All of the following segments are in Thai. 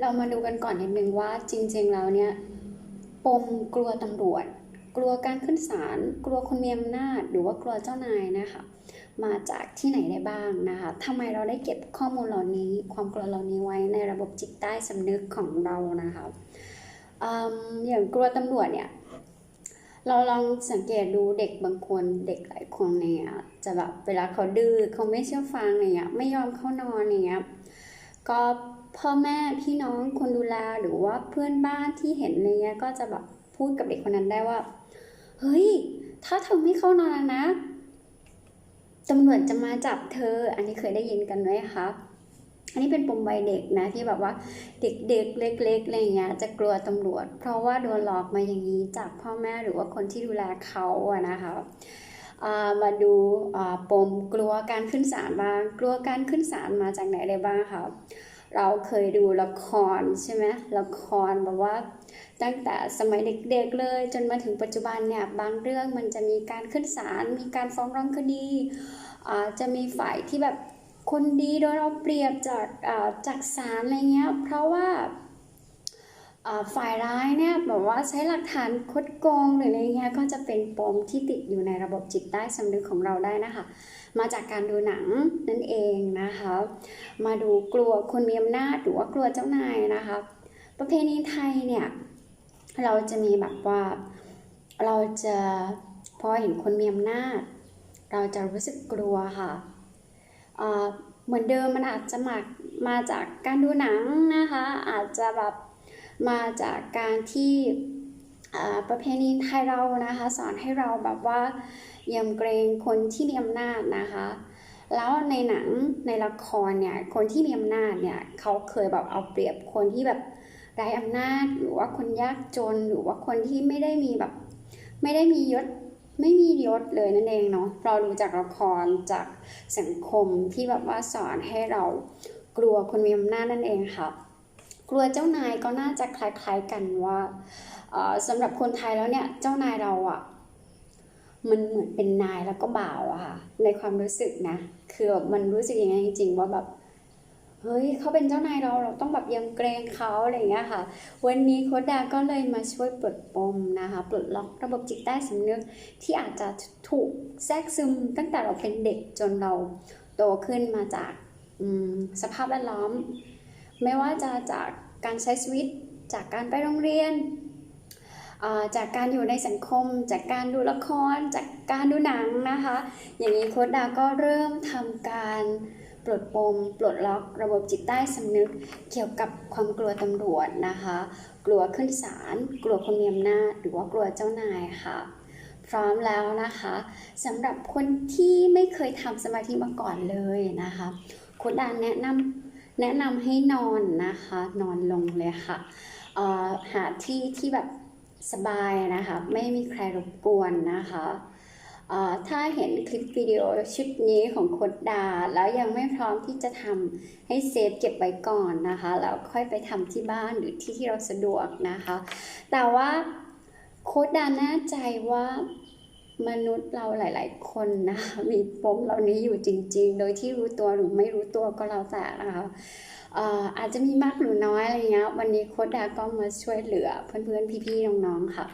เรามาดูกันก่อนนิดนึงว่าจริงๆแล้วเนี่ยปมกลัวตำรวจ กลัวการขึ้นศาลกลัวคนมีอำนาจหรือว่ากลัวเจ้านายนะคะมาจากที่ไหนได้บ้างนะคะทำไมเราได้เก็บข้อมูลเหล่านี้ ความกลัวเหล่านี้ไว้ในระบบจิตใต้สำนึกของเรานะคะออย่างกลัวตำรวจเนี่ยเราลองสังเกตดูเด็กบางคนเด็กหลายคนเนี่ยจะแบบเวลาเขาดื้อเขาไม่เชื่อฟังเงี้ยไม่ยอมเข้านอนอย่างเงี้ยก็ พ่อแม่พี่น้องคนดูแลหรือว่าเพื่อนบ้านที่เห็นอะไรเงี้ยก็จะแบบพูดกับเด็กคนนั้นได้ว่า เฮ้ย ถ้าเธอไม่เข้านอนนะตำรวจจะมาจับเธอ อันนี้เคยได้ยินกันไหมคะอันนี้เป็นปมวัยเด็กนะที่แบบว่าเด็กๆเล็กๆอะไรเงี้ยจะกลัวตำรวจ เพราะว่าโดนหลอกมาอย่างนี้จากพ่อแม่หรือว่าคนที่ดูแลเขาอะนะคะมาดูปมกลัวการขึ้นศาลบ้าง กลัวการขึ้นศาลมาจากไหนได้บ้างคะ เราเคยดูละครใช่ไหมละครแบบว่า ตั้งแต่สมัยเด็กๆเลย จนมาถึงปัจจุบันเนี่ยบางเรื่องมันจะมีการขึ้นศาลมีการฟ้องร้องคดีอ่าจะมีฝ่ายที่แบบคนดีโดนเอาเปรียบจากอ่าจากศาลอะไรเงี้ยเพราะว่าอ่าฝ่ายร้ายเนี่ยแบบว่าใช้หลักฐานคดโกงหรืออะไรเงี้ยก็จะเป็นปมที่ติดอยู่ในระบบจิตใต้สำนึกของเราได้นะคะ มาจากการดูหนังนั่นเองนะคะ มาดูกลัวคนมีอำนาจหรือว่ากลัวเจ้านายนะคะ ประเพณีไทยเนี่ยเราจะมีแบบว่าเราจะพอเห็นคนมีอำนาจ เราจะรู้สึกกลัวค่ะเหมือนเดิมมันอาจจะมามาจากการดูหนังนะคะ อาจจะแบบมาจากการที่ ประเพณีไทยเรานะคะ สอนให้เราแบบว่ายำเกรงคนที่มีอำนาจนะคะ แล้วในหนังในละครเนี่ยคนที่มีอำนาจเนี่ยเขาเคยแบบเอาเปรียบคนที่แบบไร้อำนาจหรือว่าคนยากจนหรือว่าคนที่ไม่ได้มีแบบไม่ได้มียศไม่มียศเลยนั่นเองเนาะเราดูจากละครจากสังคมที่แบบว่าสอนให้เรากลัวคนมีอำนาจนั่นเองค่ะ กลัวเจ้านายก็น่าจะคล้ายๆกันว่า สำหรับคนไทยแล้วเนี่ยเจ้านายเราอะ่ะมันเหมือนเป็นนายแล้วก็บ่าวอะค่ะในความรู้สึกนะ คือแบบมันรู้สึกอย่างนั้นจริงๆว่าแบบเฮ้ยเขาเป็นเจ้านายเราเราต้องแบบยำเกรงเขาอะไรอย่างเงี้ยค่ะ วันนี้โค้ดดาก็เลยมาช่วยปลดปมนะคะปลดล็อกระบบจิตใต้สำนึกที่อาจจะถูกแทรกซึมตั้งแต่เราเป็นเด็กจนเราโตขึ้นมาจากสภาพแวดล้อม ไม่ว่าจะจากการใช้ชีวิตจากการไปโรงเรียน จากการอยู่ในสังคม จากการดูละคร จากการดูหนังนะคะ อย่างนี้โค้ดดาก็เริ่มทำการปลดปม ปลดล็อกระบบจิตใต้สำนึก เกี่ยวกับความกลัวตำรวจนะคะ กลัวขึ้นศาล กลัวคนมีอำนาจ หรือว่ากลัวเจ้านายค่ะ พร้อมแล้วนะคะสำหรับคนที่ไม่เคยทำสมาธิมาก่อนเลยนะคะโคดดานแนะนำแนะนำให้นอนนะคะ นอนลงเลยค่ะหาที่ที่แบบ สบายนะคะไม่มีใครรบกวนนะคะถ้าเห็นคลิปวิดีโอชุดนี้ของโคดดา แล้วยังไม่พร้อมที่จะทำให้เซฟเก็บไว้ก่อนนะคะแล้วค่อยไปทำที่บ้านหรือที่ที่เราสะดวกนะคะ แต่ว่าโคดดาแน่ใจว่ามนุษย์เราหลาย ๆ คนนะคะมีปมเหล่านี้อยู่จริง ๆ โดยที่รู้ตัวหรือไม่รู้ตัวก็แล้วแต่นะคะ อาจจะมีมากหรือน้อยอะไรเงี้ยวันนี้โคดดาก็มาช่วยเหลือเพื่อนๆพี่ๆน้องๆค่ะ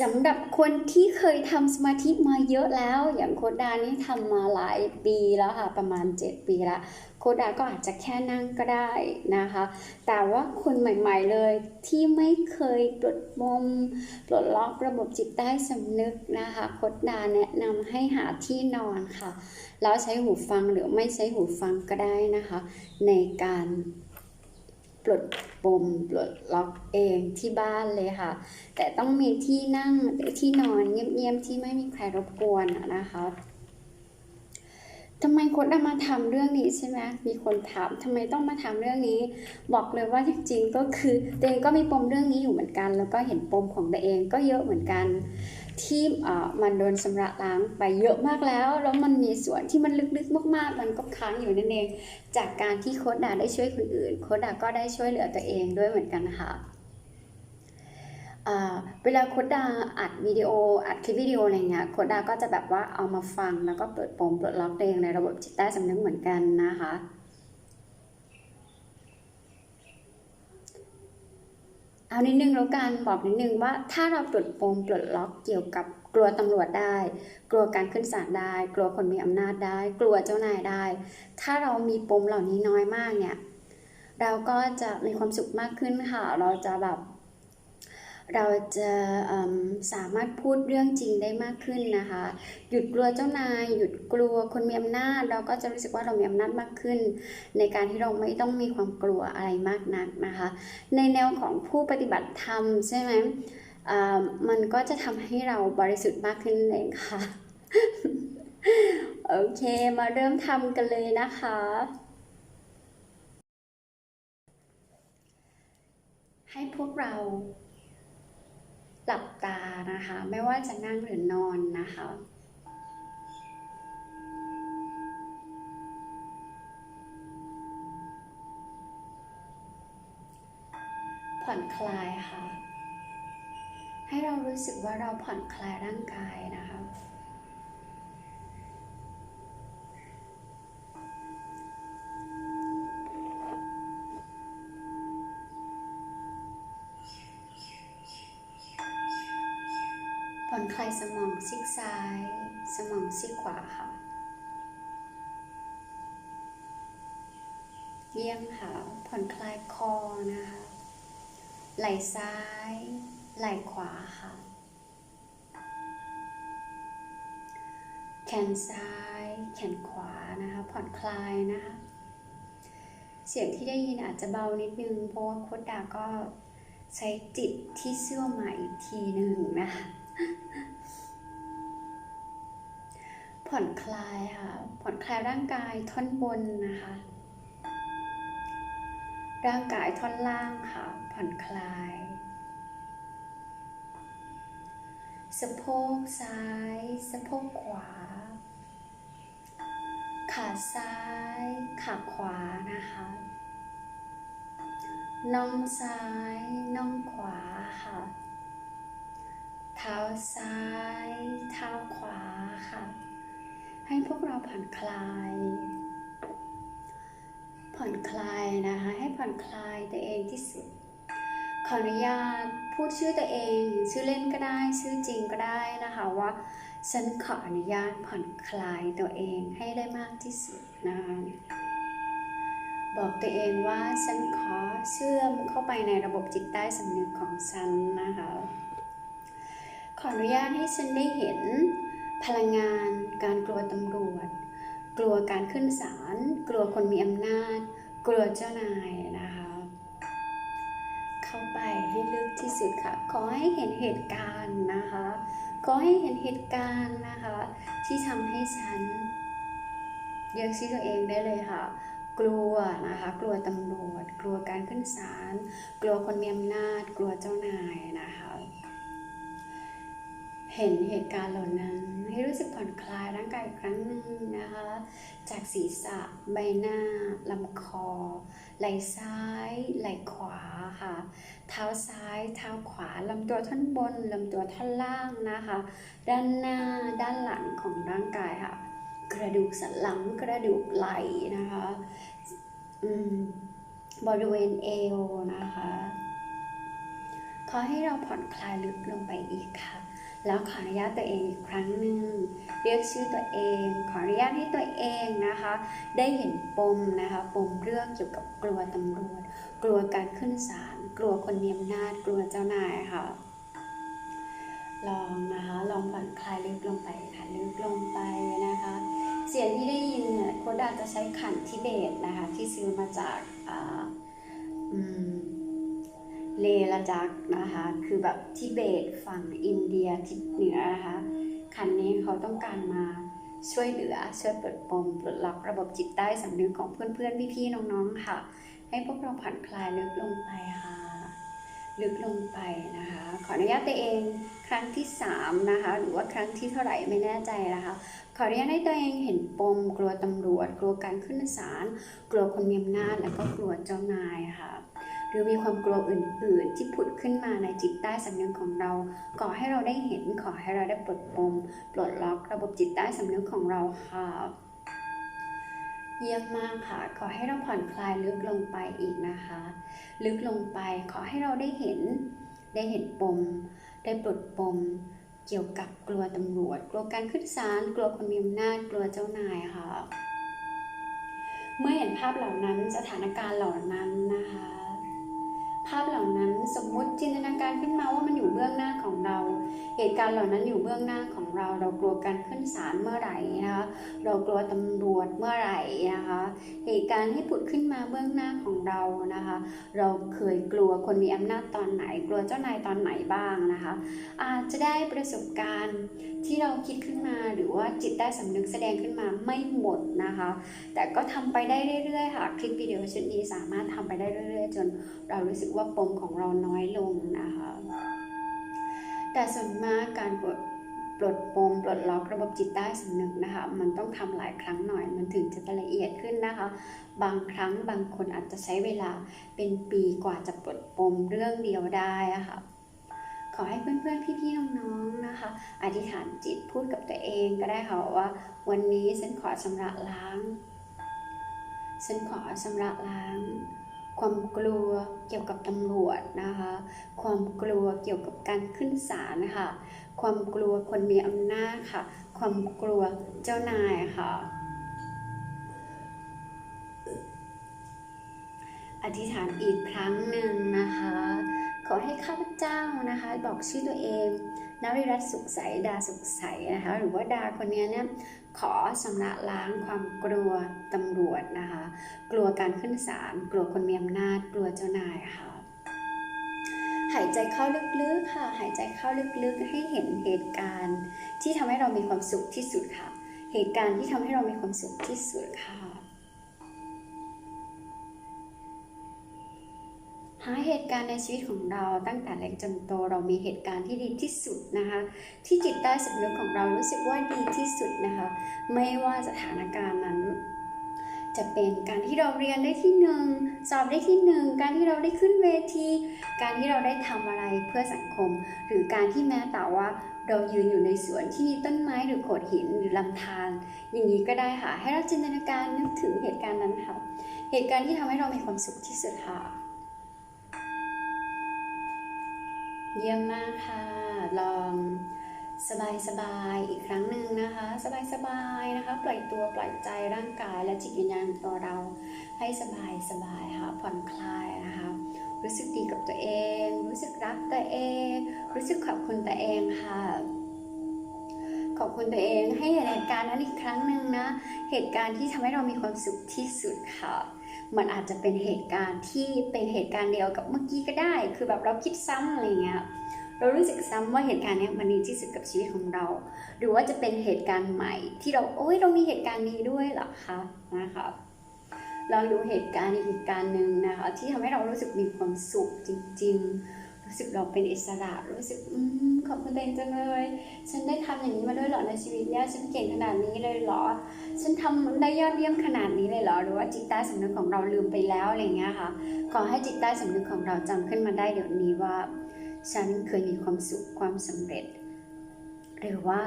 สำหรับคนที่เคยทำสมาธิมาเยอะแล้ว อย่างโคดานี่ทำมาหลายปีแล้วค่ะ ประมาณ 7 ปีละ โคดาก็อาจจะแค่นั่งก็ได้นะคะ แต่ว่าคนใหม่ๆเลยที่ไม่เคยปลดปมปลดล็อกระบบจิตใต้สำนึกนะคะโคดาแนะนำให้หาที่นอนค่ะ แล้วใช้หูฟังหรือไม่ใช้หูฟังก็ได้นะคะ ในการปลดปมปลดล็อกเองที่บ้านเลยค่ะ แต่ต้องมีที่นั่งที่นอนเงียบๆที่ไม่มีใครรบกวนนะคะ ทำไมโค้ดอามาทำเรื่องนี้ใช่ไหมมีคนถามทำไมต้องมาทำเรื่องนี้ บอกเลยว่าจริงๆก็คือตัวเองก็มีปมเรื่องนี้อยู่เหมือนกัน แล้วก็เห็นปมของตัวเองก็เยอะเหมือนกัน ที่มันโดนสำระล้างไปเยอะมากแล้ว แล้วมันมีส่วนที่มันลึกๆมากๆ มันก็ค้างอยู่นั่นเอง จากการที่โค้ดดาได้ช่วยคนอื่น โค้ดดาก็ได้ช่วยเหลือตัวเองด้วยเหมือนกันนะคะอ่า เวลาโคดดาอัดวิดีโออัดคลิปวิดีโออะไรเงี้ยโคดดาก็จะแบบว่าเอามาฟังแล้วก็เปิดปมเปลดล็อกเองในระบบจิตใต้สำนึกเหมือนกันนะคะเอานิดนึงแล้วกันบอกนิดนึงว่าถ้าเราปลดปมปลดล็อกเกี่ยวกับกลัวตำรวจได้ กลัวการขึ้นศาลได้ กลัวคนมีอำนาจได้ กลัวเจ้านายได้ ถ้าเรามีปมเหล่านี้น้อยมากเนี่ย เราก็จะมีความสุขมากขึ้นค่ะ เราจะแบบ เราจะสามารถพูดเรื่องจริงได้มากขึ้นนะคะ หยุดกลัวเจ้านาย หยุดกลัวคนมีอำนาจ เราก็จะรู้สึกว่าเรามีอำนาจมากขึ้น ในการที่เราไม่ต้องมีความกลัวอะไรมากนักนะคะ ในแนวของผู้ปฏิบัติธรรมใช่ไหมมันก็จะทำให้เราบริสุทธิ์มากขึ้นเองค่ะโอเค มาเริ่มทำกันเลยนะคะ ให้พวกเรา หลับตานะคะ ไม่ว่าจะนั่งหรือนอนนะคะผ่อนคลายค่ะ ให้เรารู้สึกว่าเราผ่อนคลายร่างกายนะคะ ซีกซ้าย สมองซีกขวาค่ะ เยี่ยมค่ะ ผ่อนคลายคอนะคะ ไหล่ซ้าย ไหล่ขวาค่ะ แขนซ้าย แขนขวานะคะ ผ่อนคลายนะคะ เสียงที่ได้ยินอาจจะเบานิดนึง เพราะว่าโคดดาก็ใช้จิตที่เชื่อใหม่อีกทีหนึ่งนะคะ ผ่อนคลายค่ะ ผ่อนคลายร่างกายท่อนบนนะคะ ร่างกายท่อนล่างค่ะ ผ่อนคลาย สะโพกซ้าย สะโพกขวา ขาซ้าย ขาขวานะคะน่องซ้ายน่องขวาค่ะ เท้าซ้าย เท้าขวาค่ะ ให้พวกเราผ่อนคลาย ผ่อนคลายนะคะ ให้ผ่อนคลายตัวเองที่สุด ขออนุญาตพูดชื่อตัวเอง ชื่อเล่นก็ได้ ชื่อจริงก็ได้นะคะว่าฉันขออนุญาตผ่อนคลายตัวเองให้ได้มากที่สุดนะคะบอกตัวเองว่าฉันขอเชื่อมเข้าไปในระบบจิตใต้สำนึกของฉันนะคะ ขออนุญาตให้ฉันได้เห็น พลังงาน การกลัวตำรวจ กลัวการขึ้นศาล กลัวคนมีอำนาจ กลัวเจ้านายนะคะ เข้าไปให้ลึกที่สุดค่ะ ขอให้เห็นเหตุการณ์นะคะ ขอให้เห็นเหตุการณ์นะคะ ที่ทำให้ฉันเรียกชื่อตัวเองได้เลยค่ะ กลัวนะคะ กลัวตำรวจ กลัวการขึ้นศาล กลัวคนมีอำนาจ กลัวเจ้านายนะคะ เห็นเหตุการณ์เหล่านั้น ให้รู้สึกผ่อนคลายร่างกายอีกครั้งหนึ่งนะคะ จากศีรษะใบหน้าลำคอ ไหล่ซ้าย ไหล่ขวาค่ะ เท้าซ้าย เท้าขวาลำตัวท่อนบนลำตัวท่อนล่างนะคะ ด้านหน้าด้านหลังของร่างกายค่ะ กระดูกสันหลังกระดูกไหล่นะคะบริเวณเอวนะคะ ขอให้เราผ่อนคลายลึกลงไปอีกค่ะ แล้วขออนุญาตตัวเองอีกครั้งหนึ่งเรียกชื่อตัวเอง ขออนุญาตให้ตัวเองนะคะ ได้เห็นปมนะคะปมเรื่องเกี่ยวกับกลัวตำรวจ กลัวการขึ้นศาลกลัวคนมีอำนาจ กลัวเจ้านายค่ะ ลองนะคะลองผ่อนคลายลึกลงไปค่ะลึกลงไปนะคะ เสียงที่ได้ยินเนี่ยโคดาจะใช้ขันทิเบตนะคะที่ซื้อมาจากอ่าอืม เลละจักนะคะ คือแบบทิเบตฝั่งอินเดียทิศเหนือนะคะคันนี้เขาต้องการมาช่วยเหลือช่วยปลดปมปลดล็อกระบบจิตใต้สำนึกของเพื่อนๆพี่ๆน้องๆค่ะ ให้พวกเราผ่อนคลายลึกลงไปค่ะ ลึกลงไปนะคะ ขออนุญาตตัวเองครั้งที่3นะคะหรือว่าครั้งที่เท่าไหร่ไม่แน่ใจนะคะ ขออนุญาตให้ตัวเองเห็นปม กลัวตำรวจ กลัวการขึ้นศาลกลัวคนมีอำนาจแล้วก็กลัวเจ้านายค่ะ หรือมีความกลัวอื่น ๆ ที่ผุดขึ้นมาในจิตใต้สำนึกของเราขอให้เราได้เห็น ขอให้เราได้ปลดปมปลดล็อกระบบจิตใต้สำนึกของเราค่ะ เยี่ยมมากค่ะ ขอให้เราผ่อนคลายลึกลงไปอีกนะคะ ลึกลงไปขอให้เราได้เห็น ได้เห็นปม ได้ปลดปมเกี่ยวกับกลัวตำรวจ กลัวการขึ้นศาล กลัวคนมีอำนาจ กลัวเจ้านายค่ะ เมื่อเห็นภาพเหล่านั้น สถานการณ์เหล่านั้นนะคะ ภาพเหล่านั้นสมมุติจินตนาการขึ้นมาว่ามันอยู่เบื้องหน้าของเรา เหตุการณ์เหล่านั้นอยู่เบื้องหน้าของเรา เรากลัวการขึ้นศาลเมื่อไหร่นะคะเรากลัวตำรวจเมื่อไหร่นะคะเหตุการณ์ที่ผุดขึ้นมาเบื้องหน้าของเรานะคะ เราเคยกลัวคนมีอำนาจตอนไหน กลัวเจ้านายตอนไหนบ้างนะคะอาจจะได้ประสบการณ์ที่เราคิดขึ้นมาหรือว่าจิตใต้สำนึกแสดงขึ้นมาไม่หมดนะคะ แต่ก็ทำไปได้เรื่อยๆค่ะคลิปวิดีโอชุดนี้สามารถทำไปได้เรื่อยๆ จนเรารู้สึกว่าว่าปมของเราน้อยลงนะคะ แต่ส่วนมากการปลดปลดปมปลดล็อกระบบจิตใต้สำนึกนะคะ มันต้องทำหลายครั้งหน่อยมันถึงจะละเอียดขึ้นนะคะ บางครั้งบางคนอาจจะใช้เวลาเป็นปีกว่าจะปลดปมเรื่องเดียวได้ะค่ะขอให้เพื่อนๆ พี่ๆ น้องๆ นะคะ อธิษฐานจิตพูดกับตัวเองก็ได้ค่ะว่า วันนี้ฉันขอชำระล้าง ฉันขอชำระล้าง ความกลัวเกี่ยวกับตำรวจนะคะ ความกลัวเกี่ยวกับการขึ้นศาลค่ะ ความกลัวคนมีอำนาจค่ะ ความกลัวเจ้านายค่ะอธิษฐานอีกครั้งหนึ่งนะคะ ขอให้ข้าพเจ้านะคะ บอกชื่อตัวเองนวิรัตสุขใสดาสุขใสนะคะ หรือว่าดาคนนี้เนี่ย ขอชำระล้างความกลัวตำรวจนะคะ กลัวการขึ้นศาลกลัวคนมีอำนาจ กลัวเจ้านายค่ะ หายใจเข้าลึกๆค่ะ หายใจเข้าลึกๆ ให้เห็นเหตุการณ์ที่ทำให้เรามีความสุขที่สุดค่ะ เหตุการณ์ที่ทำให้เรามีความสุขที่สุดค่ะ หาเหตุการณ์ในชีวิตของเราตั้งแต่เล็กจนโตเรามีเหตุการณ์ที่ดีที่สุดนะคะ ที่จิตใต้สำนึกของเรารู้สึกว่าดีที่สุดนะคะ ไม่ว่าสถานการณ์นั้น จะเป็นการที่เราเรียนได้ที่หนึ่งสอบได้ที่หนึ่งการที่เราได้ขึ้นเวที การที่เราได้ทำอะไรเพื่อสังคม หรือการที่แม้แต่ว่าเรายืนอยู่ในสวนที่มีต้นไม้หรือโขดหินหรือลำธารอย่างนี้ก็ได้ค่ะ ให้เราจินตนาการนึกถึงเหตุการณ์นั้นค่ะ เหตุการณ์ที่ทำให้เรามีความสุขที่สุดค่ะ เยี่ยมมากค่ะ ลองสบายสบายอีกครั้งหนึ่งนะคะ สบายสบายนะคะ ปล่อยตัวปล่อยใจร่างกายและจิตวิญญาณตัวเราให้สบายสบายค่ะผ่อนคลายนะคะ รู้สึกดีกับตัวเอง รู้สึกรักตัวเอง รู้สึกขอบคุณตัวเองค่ะ ขอบคุณตัวเองให้เหตุการณ์นั้นอีกครั้งหนึ่งนะ เหตุการณ์ที่ทำให้เรามีความสุขที่สุดค่ะ มันอาจจะเป็นเหตุการณ์ที่เป็นเหตุการณ์เดียวกับเมื่อกี้ก็ได้ คือแบบเราคิดซ้ำอะไรเงี้ยเรารู้สึกซ้ำว่าเหตุการณ์นี้มันดีที่สุดกับชีวิตของเรา หรือว่าจะเป็นเหตุการณ์ใหม่ ที่เราโอ้ยเรามีเหตุการณ์นี้ด้วยเหรอคะนะคะลองดูเหตุการณ์อีกการ์หนึ่งนะคะที่ทำให้เรารู้สึกมีความสุขจริง ๆ รู้สึกเราเป็นอิสระ รู้สึกอืมขอบคุณตัวเองจังเลย ฉันได้ทำอย่างนี้มาด้วยเหรอในชีวิตเนี่ยฉันเก่งขนาดนี้เลยเหรอ ฉันทำได้ยอดเยี่ยมขนาดนี้เลยเหรอ หรือว่าจิตใต้สำนึกของเราลืมไปแล้วอะไรเงี้ยค่ะ ขอให้จิตใต้สำนึกของเราจำขึ้นมาได้เดี๋ยวนี้ว่า ฉันเคยมีความสุขความสำเร็จ หรือว่า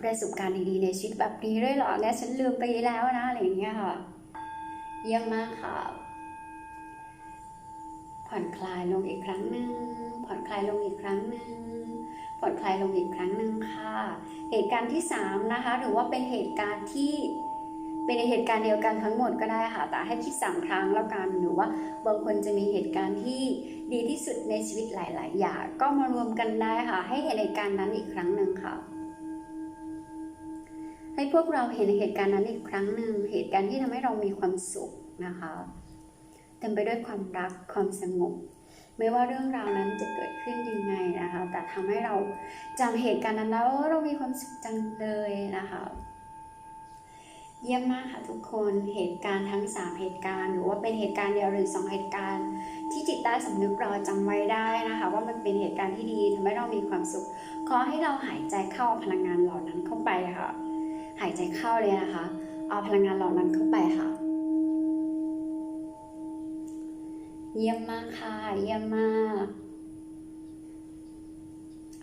ประสบการณ์ดีๆในชีวิตแบบนี้เลยเหรอเนี่ฉันลืมไปแล้วนะอะไรเงี้ยค่ะ เยี่ยมมากค่ะ ผ่อนคลายลงอีกครั้งหนึ่งผ่อนคลายลงอีกครั้งหนึ่งผ่อนคลายลงอีกครั้งหนึ่งค่ะ เหตุการณ์ที่สามนะคะหรือว่าเป็นเหตุการณ์ที่เป็นเหตุการณ์เดียวกันทั้งหมดก็ได้ค่ะ แต่ให้คิดสามครั้งแล้วกัน หรือว่าบางคนจะมีเหตุการณ์ที่ดีที่สุดในชีวิตหลาย ๆ อย่างก็มารวมกันได้ค่ะ ให้เห็นเหตุการณ์นั้นอีกครั้งหนึ่งค่ะ ให้พวกเราเห็นเหตุการณ์นั้นอีกครั้งหนึ่งเหตุการณ์ที่ทำให้เรามีความสุขนะคะ เต็มไปด้วยความรักความสงบไม่ว่าเรื่องราวนั้นจะเกิดขึ้นยังไงนะคะ แต่ทำให้เราจำเหตุการณ์นั้นแล้วเรามีความสุขจังเลยนะคะ เยี่ยมมากค่ะทุกคน เหตุการณ์ทั้ง 3 เหตุการณ์ หรือว่าเป็นเหตุการณ์เดียวหรือ 2 เหตุการณ์ ที่จิตใต้สำนึกเราจำไว้ได้นะคะ ว่ามันเป็นเหตุการณ์ที่ดีทำให้เรามีความสุข ขอให้เราหายใจเข้าเอาพลังงานเหล่านั้นเข้าไปค่ะ หายใจเข้าเลยนะคะ เอาพลังงานเหล่านั้นเข้าไปค่ะ เยี่ยมมากค่ะ เยี่ยมมาก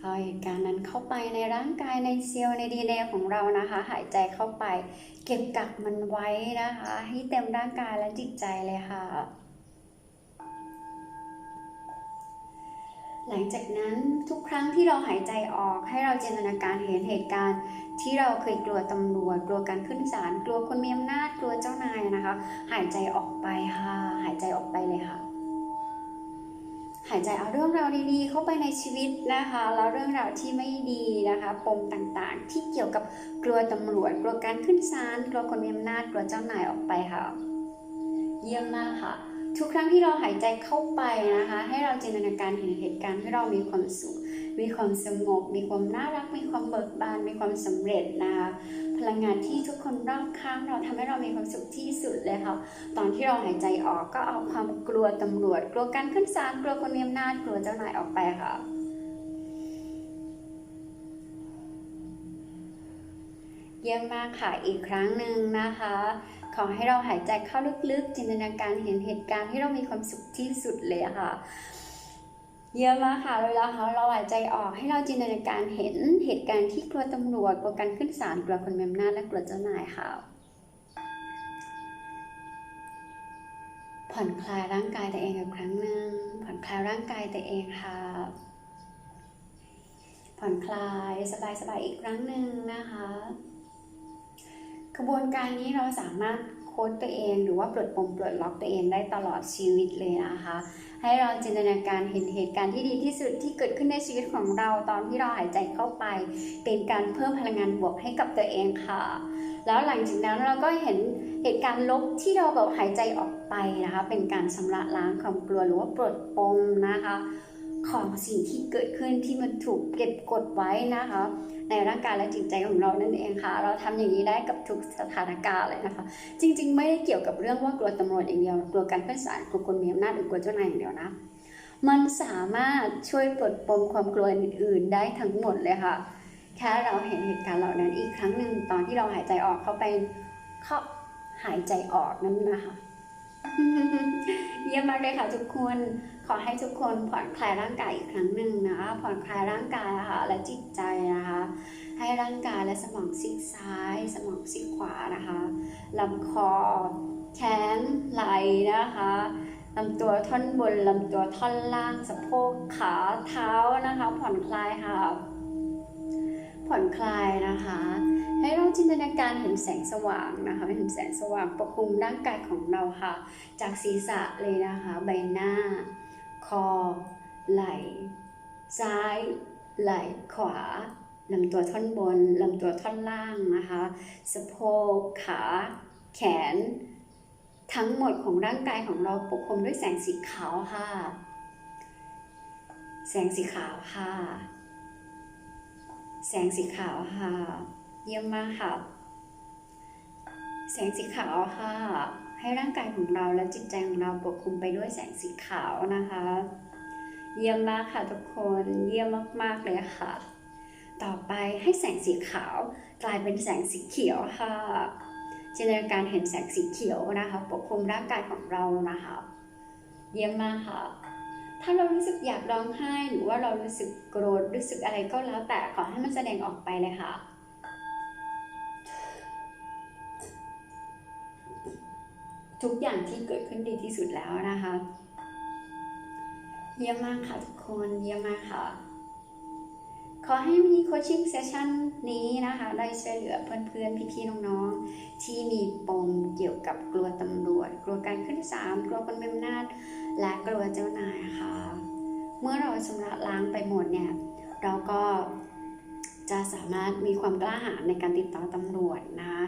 โอเอาเหตุการณ์นั้นเข้าไปในร่างกายในเซลล์ในดีเนของเรานะคะ หายใจเข้าไป เก็บกักมันไว้นะคะ ให้เต็มร่างกายและจิตใจเลยค่ะหลังจากนั้นทุกครั้งที่เราหายใจออกให้เราจินตนาการเห็นเหตุการณ์ ที่เราเคยกลัวตำรวจ กลัวการขึ้นศาลกลัวคนมีอำนาจกลัวเจ้านายนะคะ หายใจออกไปค่ะ หายใจออกไปเลยค่ะ หายใจเอาเรื่องราวดีๆ เข้าไปในชีวิตนะคะ แล้วเรื่องราวที่ไม่ดีนะคะปมต่างๆ ที่เกี่ยวกับกลัวตำรวจ กลัวการขึ้นศาลกลัวคนมีอำนาจกลัวเจ้านายออกไปค่ะ เยี่ยมมากค่ะ ทุกครั้งที่เราหายใจเข้าไปนะคะ ให้เราจินตนาการเห็นเหตุการณ์ให้เรามีความสุข มีความสงบ มีความน่ารัก มีความเบิกบาน มีความสำเร็จนะคะ พลังงานที่ทุกคนรอบข้างเราทำให้เรามีความสุขที่สุดเลยค่ะ ตอนที่เราหายใจออกก็เอาความกลัวตำรวจ กลัวการขึ้นศาล กลัวคนมีอำนาจ กลัวเจ้านายออกไปค่ะเยี่ยมมากค่ะ อีกครั้งหนึ่งนะคะ ขอให้เราหายใจเข้าลึกๆ จินตนาการเห็นเหตุการณ์ที่เรามีความสุขที่สุดเลยค่ะ เยอะมากค่ะเวลาเราหายใจออกให้เราจินตนาการเห็นเหตุการณ์ที่กลัวตำรวจกลัวการขึ้นศาลกลัวคนมีอำนาจและกลัวเจ้านายค่ะผ่อนคลายร่างกายตัวเองอีกครั้งหนึ่งผ่อนคลายร่างกายตัวเองค่ะผ่อนคลายสบายๆอีกครั้งหนึ่งนะคะ กระบวนการนี้เราสามารถโค้ดตัวเอง หรือว่าปลดปมปลดล็อกตัวเองได้ตลอดชีวิตเลยนะคะ ให้เราจินตนาการเห็นเหตุการณ์ที่ดีที่สุดที่เกิดขึ้นในชีวิตของเราตอนที่เราหายใจเข้าไป เป็นการเพิ่มพลังงานบวกให้กับตัวเองค่ะ แล้วหลังจากนั้นเราก็เห็นเหตุการณ์ลบที่เราแบบหายใจออกไปนะคะ เป็นการชำระล้างความกลัวหรือว่าปลดปมนะคะ ของสิ่งที่เกิดขึ้นที่มันถูกเก็บกดไว้นะคะ ในร่างกายและจิตใจของเรานั่นเองค่ะ เราทำอย่างนี้ได้กับทุกสถานการณ์เลยนะคะ จริง ๆ ไม่ได้เกี่ยวกับเรื่องว่ากลัวตำรวจอย่างเดียวกลัวการขึ้นศาลกลัวคนมีอำนาจหรือกลัวเจ้านายอย่างเดียวนะมันสามารถช่วยปลดปลมความกลัวอื่น ๆ ได้ทั้งหมดเลยค่ะ แค่เราเห็นเหตุการณ์เหล่านั้นอีกครั้งหนึ่งตอนที่เราหายใจออกเข้าไปเข้าหายใจออกนั่นนะคะ เยี่ยมมากเลยค่ะทุกคน ขอให้ทุกคนผ่อนคลายร่างกายอีกครั้งหนึ่งนะคะผ่อนคลายร่างกายนะคะและจิตใจนะคะให้ร่างกายและสมองซีกซ้าย สมองซีกขวานะคะลำคอ แขนไหล่นะคะลำตัวท่อนบนลำตัวท่อนล่างสะโพกขาเท้านะคะ ผ่อนคลายค่ะ ผ่อนคลายนะคะ ให้เราจินตนาการเห็นแสงสว่างนะคะเห็นแสงสว่างปกคลุมร่างกายของเราค่ะ จากศีรษะเลยนะคะ ใบหน้า คอ ไหล่ ซ้าย ไหล่ขวาลำตัวท่อนบนลำตัวท่อนล่างนะคะสะโพกขา แขน ทั้งหมดของร่างกายของเราปกคลุมด้วยแสงสีขาวค่ะ แสงสีขาวค่ะ แสงสีขาวค่ะ เยี่ยมมากค่ะ แสงสีขาวค่ะ ให้ร่างกายของเราและจิตใจของเราปกคลุมไปด้วยแสงสีขาวนะคะ เยี่ยมมากค่ะทุกคนเยี่ยมมากๆเลยค่ะ ต่อไปให้แสงสีขาวกลายเป็นแสงสีเขียวค่ะจินตนาการเห็นแสงสีเขียวนะคะปกคลุมร่างกายของเรานะคะ เยี่ยมมากค่ะ ถ้าเรารู้สึกอยากร้องไห้หรือว่าเรารู้สึกโกรธรู้สึกอะไรก็แล้วแต่ขอให้มันแสดงออกไปเลยค่ะ ทุกอย่างที่เกิดขึ้นดีที่สุดแล้วนะคะ เยี่ยมมากค่ะทุกคนเยี่ยมมากค่ะ ขอให้มินิโคชชิ่งเซสชันนี้นะคะ ได้ช่วยเหลือเพื่อนๆ พี่ๆ น้องๆ ที่มีปมเกี่ยวกับกลัวตำรวจ กลัวการขึ้นศาลกลัวคนมีอำนาจ และกลัวเจ้านายค่ะ เมื่อเราชำระล้างไปหมดเนี่ย เราก็จะสามารถมีความกล้าหาญในการติดต่อตำรวจนะคะ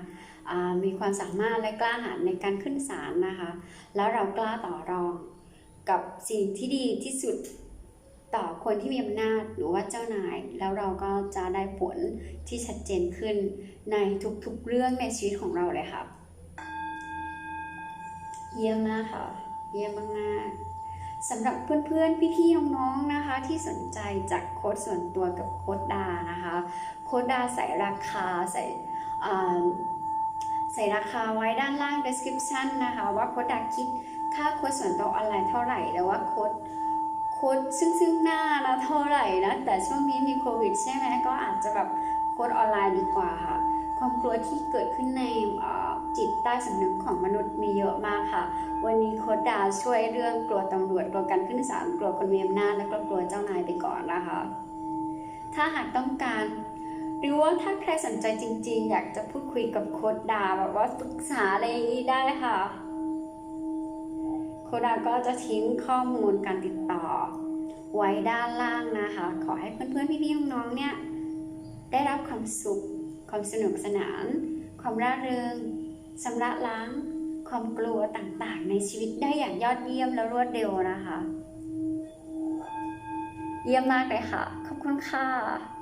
มีความสามารถและกล้าหาญในการขึ้นศาลนะคะ แล้วเรากล้าต่อรองกับสิ่งที่ดีที่สุดต่อคนที่มีอำนาจหรือว่าเจ้านาย แล้วเราก็จะได้ผลที่ชัดเจนขึ้นในทุกๆเรื่องในชีวิตของเราเลยค่ะ เยี่ยมมากค่ะ เยี่ยมมากๆสำหรับเพื่อนๆ พี่ๆ น้องๆ นะคะ ที่สนใจจากโค้ดส่วนตัวกับโค้ดดานะคะ โค้ดดาใส่ราคาใส่ ส่ราคาไว้ด้านล่าง description นะคะ ว่าโค้ดดาคิดค่าโค้ดส่วนตัวออนไลน์เท่าไหร่แล้วว่าโค้ดโค้ดซึ่งซึ่งหน้านะเท่าไหร่นะ แต่ช่วงนี้มีโควิดใช่ไหมก็อาจจะแบบโค้ดออนไลน์ดีกว่าค่ะ ความกลัวที่เกิดขึ้นในจิตใต้สำนึกของมนุษย์มีเยอะมากค่ะ วันนี้โค้ดดาช่วยเรื่องกลัวตำรวจกลัวการขึ้นศาลกลัวคนมีอำนาจและก็กลัวเจ้านายไปก่อนนะคะ ถ้าหากต้องการ หรือว่าถ้าใครสนใจจริง ๆ อยากจะพูดคุยกับโค้ดดาแบบว่าปรึกษาอะไรอย่างนี้ได้ค่ะ โคดาก็จะทิ้งข้อมูลการติดต่อ ไว้ด้านล่างนะคะ ขอให้เพื่อนๆพี่ๆน้องๆเนี่ยได้รับความสุข ความสนุกสนาน ความร่าเริงชำระล้าง ความกลัวต่างๆ ในชีวิตได้อย่างยอดเยี่ยมและรวดเร็วนะคะ เยี่ยมมากเลยค่ะ ขอบคุณค่ะ